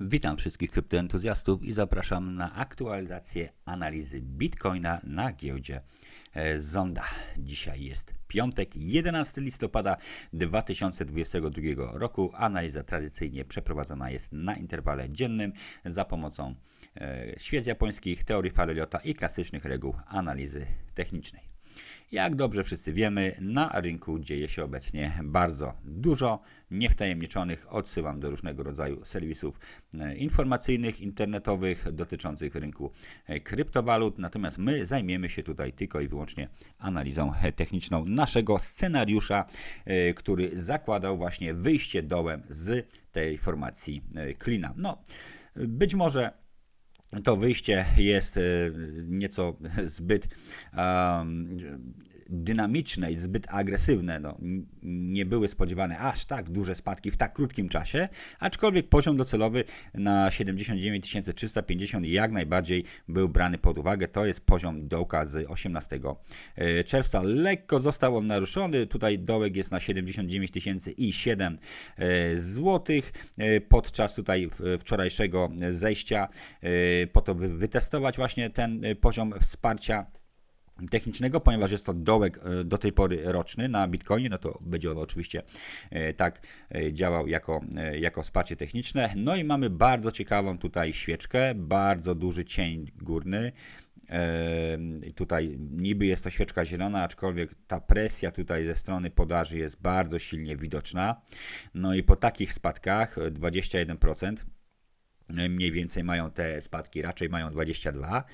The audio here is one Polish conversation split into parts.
Witam wszystkich kryptoentuzjastów i zapraszam na aktualizację analizy Bitcoina na giełdzie e, Zonda. Dzisiaj jest piątek, 11 listopada 2022 roku. Analiza tradycyjnie przeprowadzona jest na interwale dziennym za pomocą e, świec japońskich, teorii Fareliota i klasycznych reguł analizy technicznej. Jak dobrze wszyscy wiemy, na rynku dzieje się obecnie bardzo dużo niewtajemniczonych. Odsyłam do różnego rodzaju serwisów e, informacyjnych, internetowych dotyczących rynku e, kryptowalut. Natomiast my zajmiemy się tutaj tylko i wyłącznie analizą e, techniczną naszego scenariusza, który zakładał właśnie wyjście dołem z tej formacji klina. No, być może to wyjście jest e, nieco zbyt dynamiczne i zbyt agresywne. No, nie były spodziewane aż tak duże spadki w tak krótkim czasie, aczkolwiek poziom docelowy na 79 350 jak najbardziej był brany pod uwagę. To jest poziom dołka z 18 e, czerwca. Lekko został on naruszony. Tutaj dołek jest na 79 i 7 e, złotych podczas tutaj wczorajszego zejścia po to, by wytestować właśnie ten poziom wsparcia technicznego, ponieważ jest to dołek e, do tej pory roczny na Bitcoinie, no to będzie on oczywiście e, tak e, działał jako, jako wsparcie techniczne. No i mamy bardzo ciekawą tutaj świeczkę, bardzo duży cień górny. Tutaj niby jest to świeczka zielona, aczkolwiek ta presja tutaj ze strony podaży jest bardzo silnie widoczna. No i po takich spadkach 21% mniej więcej mają te spadki, raczej mają 22,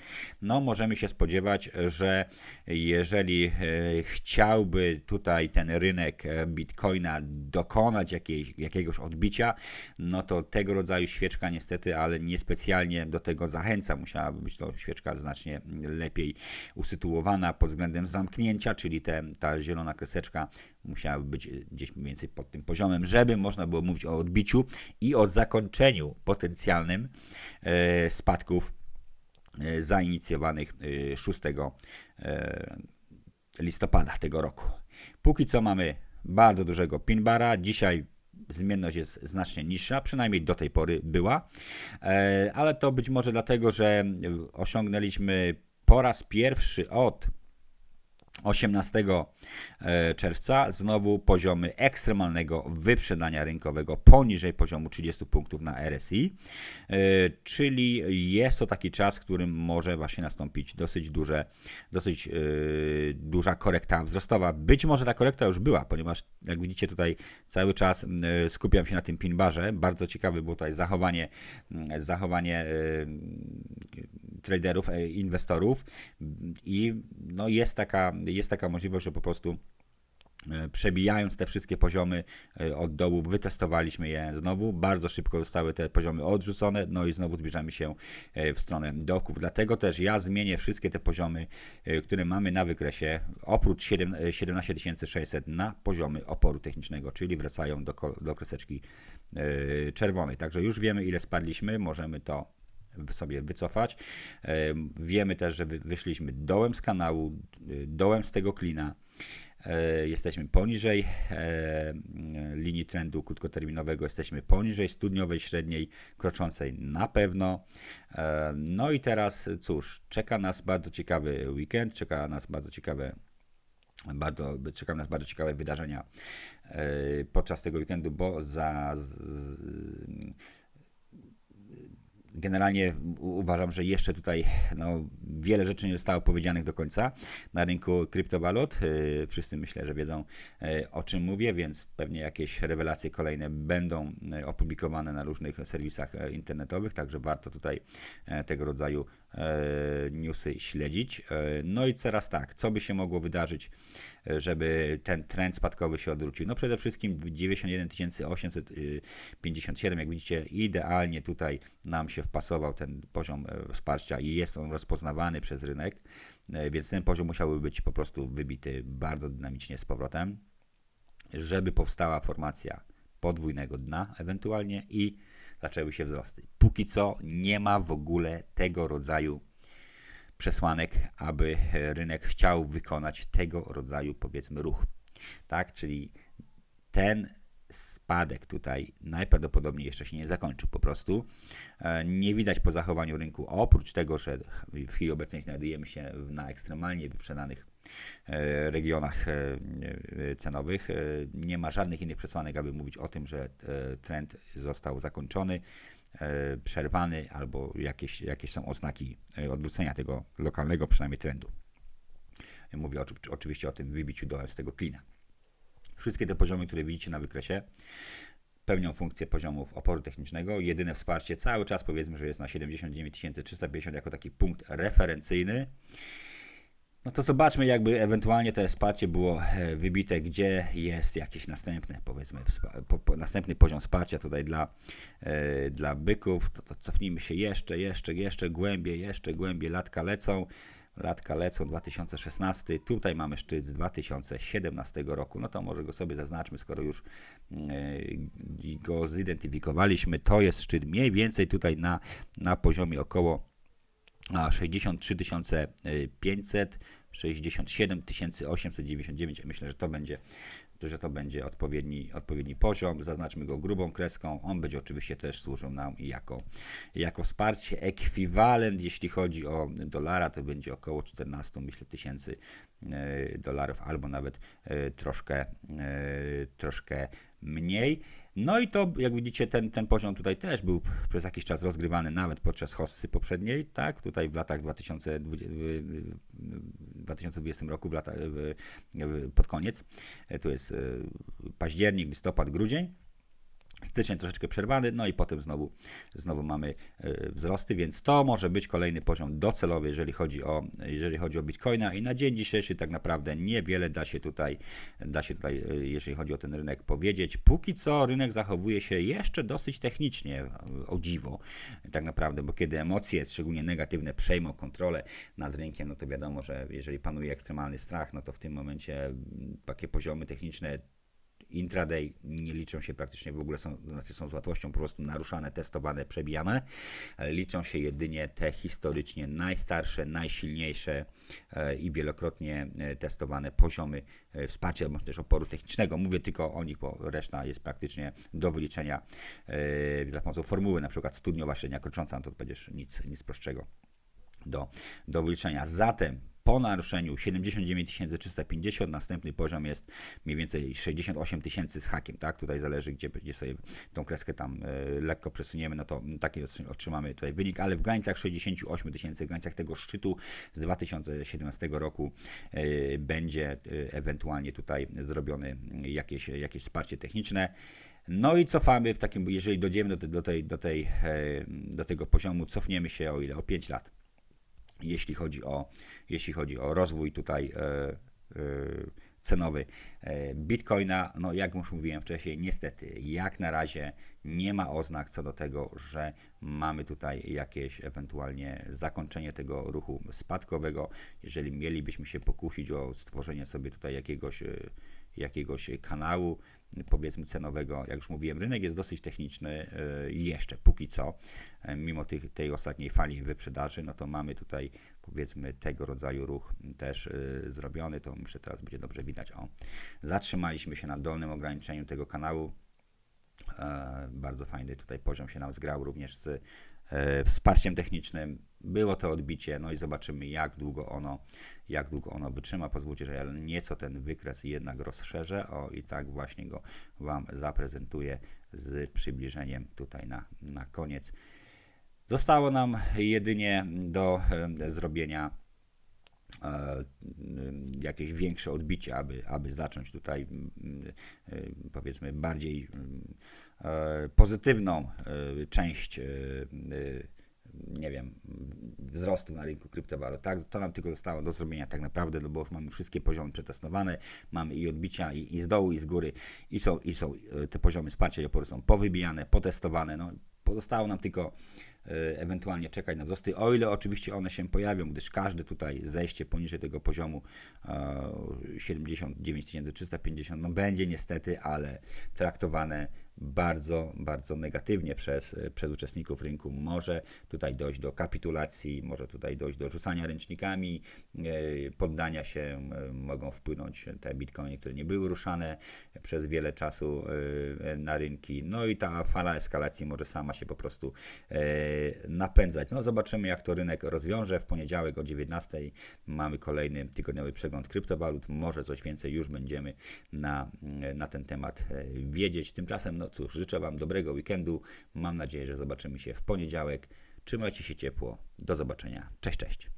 no możemy się spodziewać, że jeżeli e, chciałby tutaj ten rynek e, bitcoina dokonać jakiejś, jakiegoś odbicia, no to tego rodzaju świeczka niestety, ale niespecjalnie do tego zachęca. Musiałaby być to świeczka znacznie lepiej usytuowana pod względem zamknięcia, czyli te, ta zielona kreseczka musiałaby być gdzieś mniej więcej pod tym poziomem, żeby można było mówić o odbiciu i o zakończeniu potencjalnym e, spadków e, zainicjowanych 6 e, listopada tego roku. Póki co mamy bardzo dużego pinbara. Dzisiaj zmienność jest znacznie niższa, przynajmniej do tej pory była, ale to być może dlatego, że osiągnęliśmy po raz pierwszy od 18 e, czerwca znowu poziomy ekstremalnego wyprzedania rynkowego poniżej poziomu 30 punktów na RSI, e, czyli jest to taki czas, w którym może właśnie nastąpić dosyć duże, dosyć e, duża korekta wzrostowa. Być może ta korekta już była, ponieważ jak widzicie tutaj cały czas skupiam się na tym pinbarze. Bardzo ciekawe było tutaj zachowanie, zachowanie traderów, inwestorów i no jest taka jest taka możliwość, że po prostu e, przebijając te wszystkie poziomy e, od dołu, wytestowaliśmy je znowu. Bardzo szybko zostały te poziomy odrzucone, no i znowu zbliżamy się e, w stronę dołków. Dlatego też ja zmienię wszystkie te poziomy, które mamy na wykresie, oprócz 7, 17600 na poziomy oporu technicznego, czyli wracają do, do kreseczki czerwonej. Także już wiemy, ile spadliśmy, możemy to sobie wycofać. Wiemy też, że wyszliśmy dołem z kanału, dołem z tego klina. E, jesteśmy poniżej e, linii trendu krótkoterminowego, jesteśmy poniżej studniowej średniej kroczącej na pewno. E, no i teraz cóż, czeka nas bardzo ciekawy weekend, czeka nas bardzo ciekawe bardzo, czekają nas bardzo ciekawe wydarzenia podczas tego weekendu, bo za, generalnie uważam, że jeszcze tutaj no, wiele rzeczy nie zostało powiedzianych do końca na rynku kryptowalut. Y, wszyscy myślę, że wiedzą y, o czym mówię, więc pewnie jakieś rewelacje kolejne będą y, opublikowane na różnych serwisach internetowych, także warto tutaj tego rodzaju newsy śledzić. No i teraz tak, co by się mogło wydarzyć, żeby ten trend spadkowy się odwrócił? No przede wszystkim 91 857, jak widzicie, idealnie tutaj nam się wpasował ten poziom e, wsparcia i jest on rozpoznawany przez rynek, e, więc ten poziom musiałby być po prostu wybity bardzo dynamicznie z powrotem, żeby powstała formacja podwójnego dna ewentualnie i zaczęły się wzrosty. Póki co nie ma w ogóle tego rodzaju przesłanek, aby rynek chciał wykonać tego rodzaju powiedzmy ruch. Tak, czyli ten spadek tutaj najprawdopodobniej jeszcze się nie zakończył po prostu. E, Nie widać po zachowaniu rynku, oprócz tego, że w chwili obecnej znajdujemy się na ekstremalnie wyprzedanych regionach e, e, cenowych. E, Nie ma żadnych innych przesłanek, aby mówić o tym, że e, trend został zakończony, e, przerwany albo jakieś, jakieś są oznaki e, odwrócenia tego lokalnego przynajmniej trendu. Mówię oczy- oczywiście o tym wybiciu dołem z tego klina. Wszystkie te poziomy, które widzicie na wykresie, pełnią funkcję poziomów oporu technicznego. Jedyne wsparcie cały czas powiedzmy, że jest na 79 350 jako taki punkt referencyjny. No to zobaczmy, jakby ewentualnie to wsparcie było e, wybite, gdzie jest jakiś następny, powiedzmy, po, po, następny poziom wsparcia tutaj dla, e, dla byków. To, to cofnijmy się jeszcze, jeszcze, jeszcze głębiej, jeszcze głębiej. Latka lecą, latka lecą 2016. Tutaj mamy szczyt z 2017 roku. No to może go sobie zaznaczmy, skoro już e, go zidentyfikowaliśmy. To jest szczyt mniej więcej tutaj na, na poziomie około a 63 500, 67 899. Myślę, że to będzie, że to będzie odpowiedni, odpowiedni poziom. Zaznaczmy go grubą kreską. On będzie oczywiście też służył nam jako, jako wsparcie. Ekwiwalent, jeśli chodzi o dolara, to będzie około 14 myślę, tysięcy e, dolarów, albo nawet e, troszkę, e, troszkę mniej. No i to, jak widzicie, ten, ten poziom tutaj też był przez jakiś czas rozgrywany, nawet podczas hossy poprzedniej, tak? Tutaj w latach 2020, w, w 2020 roku, w lata, pod koniec. E, Tu jest e, październik, listopad, grudzień. Styczeń troszeczkę przerwany, no i potem znowu, znowu mamy e, wzrosty, więc to może być kolejny poziom docelowy, jeżeli chodzi o, jeżeli chodzi o Bitcoina i na dzień dzisiejszy tak naprawdę niewiele da się tutaj, da się tutaj, e, jeżeli chodzi o ten rynek powiedzieć. Póki co rynek zachowuje się jeszcze dosyć technicznie, e, o dziwo, tak naprawdę, bo kiedy emocje, szczególnie negatywne, przejmą kontrolę nad rynkiem, no to wiadomo, że jeżeli panuje ekstremalny strach, no to w tym momencie takie poziomy techniczne intraday nie liczą się praktycznie w ogóle, są, znaczy są z łatwością po prostu naruszane, testowane, przebijane. Liczą się jedynie te historycznie najstarsze, najsilniejsze e, i wielokrotnie e, testowane poziomy e, wsparcia, bądź też oporu technicznego. Mówię tylko o nich, bo reszta jest praktycznie do wyliczenia za pomocą formuły, na przykład studniowa średnia krocząca, no to będziesz nic, nic prostszego do, do wyliczenia. Zatem po naruszeniu 79 350 następny poziom jest mniej więcej 68 tysięcy z hakiem, tak? Tutaj zależy, gdzie, gdzie sobie tą kreskę tam e, lekko przesuniemy, no to taki otrzy- otrzymamy tutaj wynik, ale w granicach 68 tysięcy, w granicach tego szczytu z 2017 roku e, będzie e, ewentualnie tutaj zrobione jakieś, jakieś wsparcie techniczne. No i cofamy w takim, jeżeli dojdziemy do, te- do, tej, do, tej, do tego poziomu, cofniemy się o ile? O 5 lat jeśli chodzi o, jeśli chodzi o rozwój tutaj e, e, cenowy e, Bitcoina. No jak już mówiłem wcześniej, niestety jak na razie nie ma oznak co do tego, że mamy tutaj jakieś ewentualnie zakończenie tego ruchu spadkowego. Jeżeli mielibyśmy się pokusić o stworzenie sobie tutaj jakiegoś jakiegoś kanału, powiedzmy cenowego. Jak już mówiłem, rynek jest dosyć techniczny e, jeszcze, póki co, E, mimo tych, tej ostatniej fali wyprzedaży, no to mamy tutaj powiedzmy tego rodzaju ruch też e, zrobiony, to myślę teraz będzie dobrze widać. O, zatrzymaliśmy się na dolnym ograniczeniu tego kanału. E, bardzo fajny tutaj poziom się nam zgrał również z e, wsparciem technicznym. Było to odbicie, no i zobaczymy jak długo ono, jak długo ono wytrzyma. Pozwólcie, że ja nieco ten wykres jednak rozszerzę. O i tak właśnie go Wam zaprezentuję z przybliżeniem tutaj na, na koniec. Zostało nam jedynie do e, zrobienia e, jakieś większe odbicie, aby, aby zacząć tutaj e, powiedzmy bardziej pozytywną część nie wiem, wzrostu na rynku kryptowalut. Tak, to nam tylko zostało do zrobienia tak naprawdę, no bo już mamy wszystkie poziomy przetestowane, mamy i odbicia i, i z dołu, i z góry, i są, i są e, te poziomy wsparcia i oporu są powybijane, potestowane. No, pozostało nam tylko ewentualnie czekać na wzrosty, o ile oczywiście one się pojawią, gdyż każde tutaj zejście poniżej tego poziomu e, 79 350 no będzie niestety, ale traktowane bardzo, bardzo negatywnie przez, przez uczestników rynku. Może tutaj dojść do kapitulacji, może tutaj dojść do rzucania ręcznikami, e, poddania się, e, mogą wpłynąć te bitcoiny, które nie były ruszane przez wiele czasu e, na rynki. No i ta fala eskalacji może sama się po prostu napędzać. No zobaczymy, jak to rynek rozwiąże. W poniedziałek o 19 mamy kolejny tygodniowy przegląd kryptowalut. Może coś więcej już będziemy na, na ten temat wiedzieć. Tymczasem, no cóż, życzę Wam dobrego weekendu. Mam nadzieję, że zobaczymy się w poniedziałek. Trzymajcie się ciepło. Do zobaczenia. Cześć, cześć.